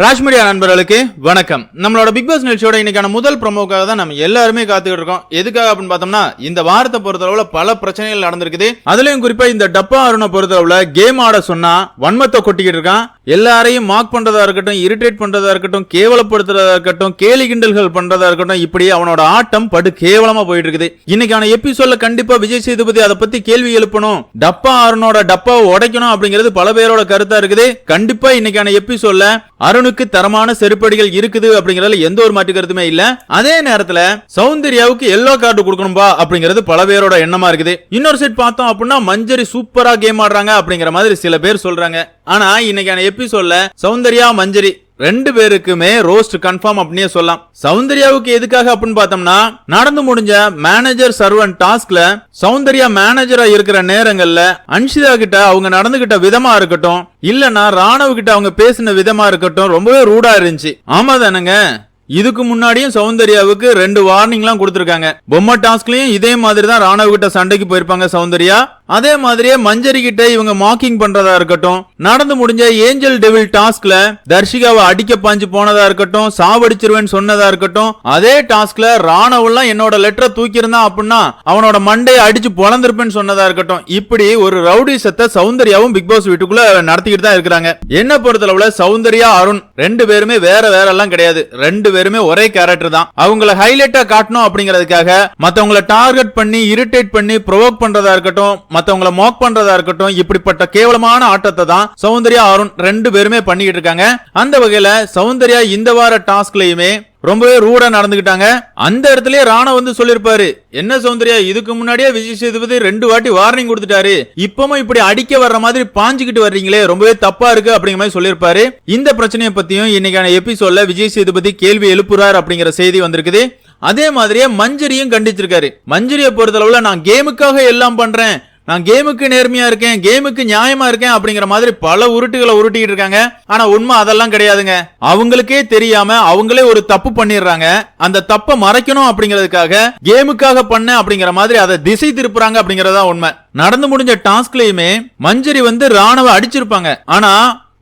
Raj media நண்பர்களுக்கு வணக்கம். நம்மளோட பிக் பாஸ் நிகழ்ச்சியோட இன்னைக்கான முதல் ப்ரோமோக்காக தான் நம்ம எல்லாருமே காத்துக்கிட்டு இருக்கோம். எதுக்காக அப்படின்னு பார்த்தோம்னா இந்த வாரத்தை பொறுத்தளவுல பல பிரச்சனைகள் நடந்திருக்குது. அதுலயும் குறிப்பா இந்த டப்பா அருணை பொறுத்தளவுல கேம் ஆட சொன்னா வன்மத்தை கொட்டிக்கிட்டு இருக்கான். எல்லாரையும் மார்க் பண்றதா இருக்கட்டும் இரிட்டேட் பண்றதா இருக்கட்டும் கேவலப்படுத்துறதா இருக்கட்டும் கேலி கிண்டல்கள் பண்றதா இருக்கட்டும் இப்படி அவனோட ஆட்டம் படு கேவலமாக போயிட்டு இருக்குது இன்னைக்கான எபிசோட்ல கண்டிப்பாக விஜய் சேதுபதி அதை பத்தி கேள்வி எழுப்பணும். டப்பா அருணோட டப்பாவை உடைக்கணும் அப்படிங்கிறது பல பேரோட கருத்தா இருக்குது. கண்டிப்பா இன்னைக்கான எபிசோட்ல அருணுக்கு தரமான செருப்படிகள் இருக்குது அப்படிங்கறதுல எந்த ஒரு மாற்று கருத்துமே இல்ல. அதே நேரத்துல சௌந்தர்யாவுக்கு எல்லோ கார்டு கொடுக்கணும்பா அப்படிங்கிறது பல பேரோட எண்ணமா இருக்குது. இன்னொரு செட் பார்த்தோம் அப்படின்னா மஞ்சரி சூப்பரா கேம் ஆடுறாங்க அப்படிங்கிற மாதிரி சில பேர் சொல்றாங்க. ஆனா இன்னைக்கான எபிசோட்ல சௌந்தர்யா மஞ்சரி ரெண்டு பேருக்குமே ரோஸ்ட் கன்ஃபார்ம் அப்படின்னே சொல்லலாம். சௌந்தர்யாவுக்கு எதுக்காக அப்படின்னு பார்த்தோம்னா நடந்து முடிஞ்ச மேனேஜர் சர்வன் டாஸ்க்ல சௌந்தர்யா மேனேஜரா இருக்கிற நேரங்கள்ல அன்ஷிதா கிட்ட அவங்க நடந்துகிட்ட விதமா இருக்கட்டும் இல்லனா ராணவ கிட்ட அவங்க பேசின விதமா இருக்கட்டும் ரொம்பவே ரூடா இருந்துச்சு. ஆமா தானங்க? இதுக்கு முன்னாடியும் சௌந்தர்யாவுக்கு ரெண்டு வார்னிங்லாம் கொடுத்திருக்காங்க. பொம்மை டாஸ்க்லயும் இதே மாதிரி தான் ராணவ கிட்ட சண்டைக்கு போயிருப்பாங்க சௌந்தர்யா. அதே மாதிரியே மஞ்சரி கிட்ட இவங்க மாக்கிங் பண்றதா இருக்கட்டும். நடந்து முடிஞ்ச ஏஞ்சல் டெவில் டாஸ்க்ல தர்ஷிகாவை அடிக்க பாஞ்சு போனதா இருக்கட்டும் சாவடிச்சிருவேன்னு சொன்னதா இருக்கட்டும் அதே டாஸ்க்ல ராணவெல்லாம் என்னோட லெட்டரை தூக்கியிருந்தான் அப்படின்னா அவனோட மண்டையை அடிச்சு பொழந்திருப்பேன்னு சொன்னதா இருக்கட்டும். இப்படி ஒரு ரவுடி சத்த சௌந்தர்யாவும் பிக் பாஸ் வீட்டுக்குள்ள நடத்திக்கிட்டு தான் இருக்கிறாங்க. என்ன பொறுத்தளவுல சௌந்தர்யா அருண் ரெண்டு பேருமே வேற வேற எல்லாம் கிடையாது. ரெண்டு பேரும் ஒரே கேரக்டர் தான். அவங்கள ஹைலைட்டா காட்டணும் அப்படிங்கிறதுக்காக மத்தவங்களை டார்கெட் பண்ணி இரிட்டேட் பண்ணி ப்ரொவோக் பண்றதா இருக்கட்டும் மத்தவங்களை மோக் பண்றதா இருக்கட்டும் இப்படிப்பட்ட கேவலமான ஆட்டத்தை தான் சௌந்தர்யா அருண் ரெண்டு பேருமே பண்ணிக்கிட்டு இருக்காங்க. அந்த வகையில சௌந்தர்யா இந்த வார டாஸ்க்லயுமே ரொம்பவே ரூடா நடந்துகிட்டாங்க. அந்த இடத்துலயே ராணா வந்து சொல்லிருப்பாரு என்ன சௌந்தர்யா இதுக்கு முன்னாடியே விஜய் சேதுபதி ரெண்டு வாட்டி வார்னிங் கொடுத்துட்டாரு. இப்பவும் இப்படி அடிக்க வர்ற மாதிரி பாஞ்சுக்கிட்டு வர்றீங்களே ரொம்பவே தப்பா இருக்கு அப்படிங்கிற மாதிரி சொல்லிருப்பாரு இந்த பிரச்சனையை பத்தியும் இன்னைக்கான எபிசோட்ல விஜய் சேதுபதி கேள்வி எழுப்புறார் அப்படிங்கிற செய்தி வந்திருக்குது. அதே மாதிரியே மஞ்சரியும் கண்டிச்சிருக்காரு. மஞ்சரியை பொறுத்தளவுல நான் கேமுக்காக எல்லாம் பண்றேன். நான் கேமுக்கு நேர்மையா இருக்கேன் கேமுக்கு நியாயமா இருக்கேன் அப்படிங்கிற மாதிரி பல உருட்டுகளை உருட்டிட்டு இருக்காங்க. ஆனா உண்மை அதெல்லாம் கிடையாதுங்க. அவங்களுக்கே தெரியாம அவங்களே ஒரு தப்பு பண்ணிடுறாங்க. அந்த தப்பை மறைக்கணும் அப்படிங்கிறதுக்காக கேமுக்காக பண்ண அப்படிங்கிற மாதிரி அதை திசை திருப்புறாங்க அப்படிங்கறதா உண்மை. நடந்து முடிஞ்ச டாஸ்க்லயுமே மஞ்சரி வந்து ராணுவ அடிச்சிருப்பாங்க. ஆனா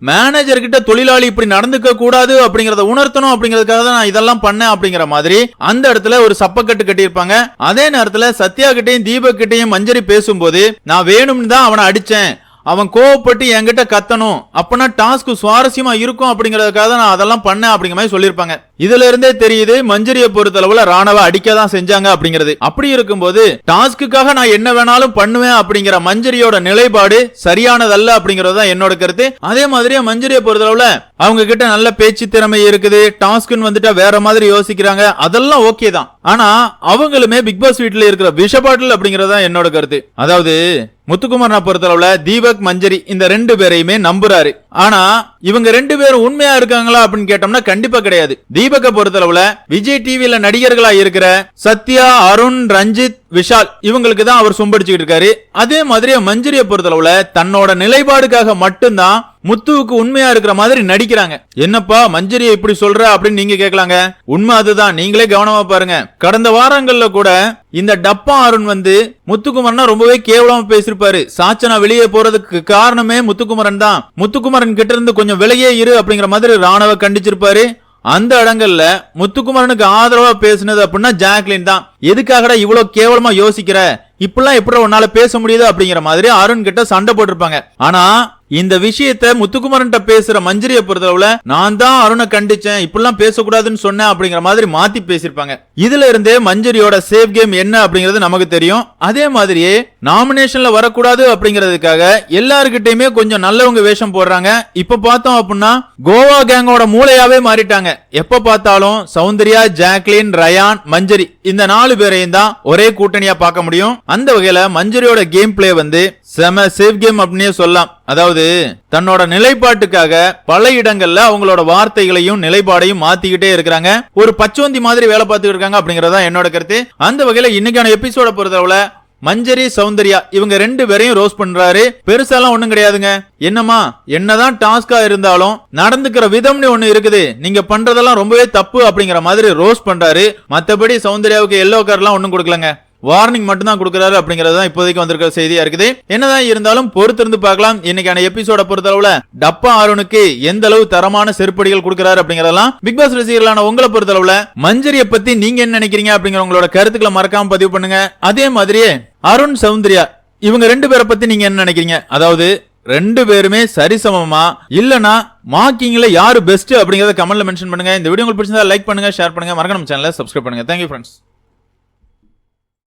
மேனேஜர் கிட்ட தொழிலாளி இப்படி நடந்துக்க கூடாது அப்படிங்கறத உணர்த்தணும் அப்படிங்கறதுக்காக தான் நான் இதெல்லாம் பண்ணேன் அப்படிங்கிற மாதிரி அந்த இடத்துல ஒரு சப்பக்கட்டு கட்டியிருப்பாங்க. அதே நேரத்துல சத்யா கிட்டையும் தீபக் கிட்டையும் மஞ்சரி பேசும்போது நான் வேணும்னு தான் அவனை அடிச்சேன். அவன் கோவப்பட்டு என்கிட்ட கத்தணும். அப்பனா டாஸ்க் சுவாரஸ்யமா இருக்கும் அப்படிங்கறதுக்காக நான் அதெல்லாம் பண்ணேன் அப்படிங்கிற மாதிரி சொல்லியிருப்பாங்க. இதுல இருந்தே தெரியுது மஞ்சரியை பொறுத்தளவுல ராணவ அடிக்க தான் செஞ்சாங்க அப்படிங்கிறது. அப்படி இருக்கும்போது டாஸ்க்குக்காக நான் என்ன வேணாலும் பண்ணுவேன் அப்படிங்கிற மஞ்சரியோட நிலைப்பாடு சரியானதல்ல அப்படிங்கறது தான் என்னோட கருத்து. அதே மாதிரியே மஞ்சரியை பொறுத்தளவுல அவங்க கிட்ட நல்ல பேச்சு திறமை இருக்குது டாஸ்க்னு வந்துட்டா வேற மாதிரி யோசிக்கிறாங்க அதெல்லாம் ஓகே தான். ஆனா அவங்களுமே பிக் பாஸ் வீட்டுல இருக்கிற விஷ பாட்டில் அப்படிங்கறது தான் என்னோட கருத்து. அதாவது முத்துக்குமாரனை பொறுத்தளவுல தீபக் மஞ்சரி இந்த ரெண்டு பேரையுமே நம்புறாரு. ஆனா இவங்க ரெண்டு பேரும் உண்மையா இருக்காங்களா அப்படின்னு கேட்டோம்னா கண்டிப்பா கிடையாது. தீபக்க பொறுத்தளவுல விஜய் டிவியில நடிகர்களா இருக்கிற சத்யா அருண் ரஞ்சித் விஷால் இவங்களுக்கு தான் அவர் சொம்படிச்சுக்கிட்டு இருக்காரு. அதே மாதிரி மஞ்சரியை பொறுத்தளவுல தன்னோட நிலைப்பாடுக்காக மட்டும்தான் முத்துவுக்கு உண்மையா இருக்கிற மாதிரி நடிக்கிறாங்க. என்னப்பா மஞ்சரியை இப்படி சொல்ற அப்படின்னு நீங்க கேட்கலாங்க? உண்மை அதுதான். நீங்களே கவனமா பாருங்க. கடந்த வாரங்கள்ல கூட இந்த டப்பா அருண் வந்து முத்துக்குமரனா ரொம்பவே கேவலமா பேசிருப்பாரு. சாச்சனா வெளியே போறதுக்கு காரணமே முத்துக்குமரன் தான். முத்துக்குமரன் கிட்ட இருந்து கொஞ்சம் விலையே இரு அப்படிங்கிற மாதிரி ராணவ கண்டிச்சிருப்பாரு. அந்த இடங்கள்ல முத்துக்குமரனுக்கு ஆதரவா பேசினது அப்படின்னா ஜாக்லின் தான். எதுக்காகடா இவ்வளவு கேவலமா யோசிக்கிற? இப்படிலாம் எப்படி உன்னால பேச முடியுது அப்படிங்கிற மாதிரி அருண் கிட்ட சண்டை போட்டிருப்பாங்க. ஆனா இந்த விஷயத்த முத்துக்குமரன் பேசுற மஞ்சரியை பொறுத்தளவுல நான் தான் அருணை கண்டிச்சேன் இப்படிலாம் பேசக்கூடாதுன்னு சொன்னேன் அப்படிங்கிற மாதிரி மாத்தி பேசியிருப்பாங்க. இதுல இருந்தே மஞ்சரியோட சேஃப் கேம் என்ன அப்படிங்கிறது நமக்கு தெரியும். அதே மாதிரியே நாமினேஷன்ல வரக்கூடாது அப்படிங்கிறதுக்காக எல்லாருக்கிட்டையுமே கொஞ்சம் நல்லவங்க வேஷம் போடுறாங்க. இப்ப பார்த்தோம் அப்படின்னா கோவா கேங்கோட மூளையாவே மாறிட்டாங்க. எப்ப பார்த்தாலும் சௌந்தர்யா ஜாக்லின் ரயான் மஞ்சரி இந்த நாலு பேரையும் தான் ஒரே கூட்டணியா பார்க்க முடியும். அந்த வகையில மஞ்சரியோட கேம் பிளே வந்து செம சேஃப் கேம் அப்படின்னே சொல்லலாம். அதாவது தன்னோட நிலைப்பாட்டுக்காக பல இடங்கள்ல அவங்களோட வார்த்தைகளையும் நிலைப்பாடையும் மாத்திக்கிட்டே இருக்கிறாங்க. ஒரு பச்சோந்தி மாதிரி வேலை பார்த்துட்டு இருக்காங்க. அப்படிங்கறதா என்னோட கருத்து. அந்த வகையில இன்னைக்கான எபிசோட பொறுத்தளவுல மஞ்சரி சௌந்தர்யா இவங்க ரெண்டு பேரையும் ரோஸ் பண்றாரு. பெருசாலாம் ஒண்ணும் கிடையாதுங்க. என்னமா என்னதான் டாஸ்கா இருந்தாலும் நடந்துக்கிற விதம்னு ஒண்ணு இருக்குது. நீங்க பண்றதெல்லாம் ரொம்பவே தப்பு அப்படிங்கிற மாதிரி ரோஸ் பண்றாரு. மத்தபடி சௌந்தர்யாவுக்கு எல்லோ கார்லாம் ஒண்ணும் கொடுக்கலங்க. வார்னிங் மட்டும் தான் கொடுக்குறாரு அப்படிங்கறது தான் இப்போதைக்கு வந்திருக்கிற செய்தியா இருக்குது. என்னதான் இருந்தாலும் பொறுத்திருந்து பார்க்கலாம். இன்னைக்கான எபிசோட பொறுத்தளவுல டப்பா அருணுக்கு எந்த அளவு தரமான செருப்படிகள் கொடுக்குறாரு அப்படிங்கறதெல்லாம் பிக் பாஸ் ரசிகர்களான உங்களை பொறுத்தளவுல மஞ்சரிய பத்தி நீங்க என்ன நினைக்கிறீங்க அப்படிங்கிற உங்களோட கருத்துக்களை மறக்காம பதிவு பண்ணுங்க. அதே மாதிரியே அருண் சௌந்தர்யா இவங்க ரெண்டு பேரை பத்தி நீங்க என்ன நினைக்கிறீங்க? அதாவது ரெண்டு பேருமே சரிசமமா? இல்லனா மார்க்கிங்ல யாரு பெஸ்ட் அப்படிங்கறத கமெண்ட்ல மென்ஷன் பண்ணுங்க. இந்த வீடியோ உங்களுக்கு பிடிச்சிருந்தா லைக் பண்ணுங்க ஷேர் பண்ணுங்க. மறக்காம சேனலை சப்ஸ்கிரைப் பண்ணுங்க. Thank you friends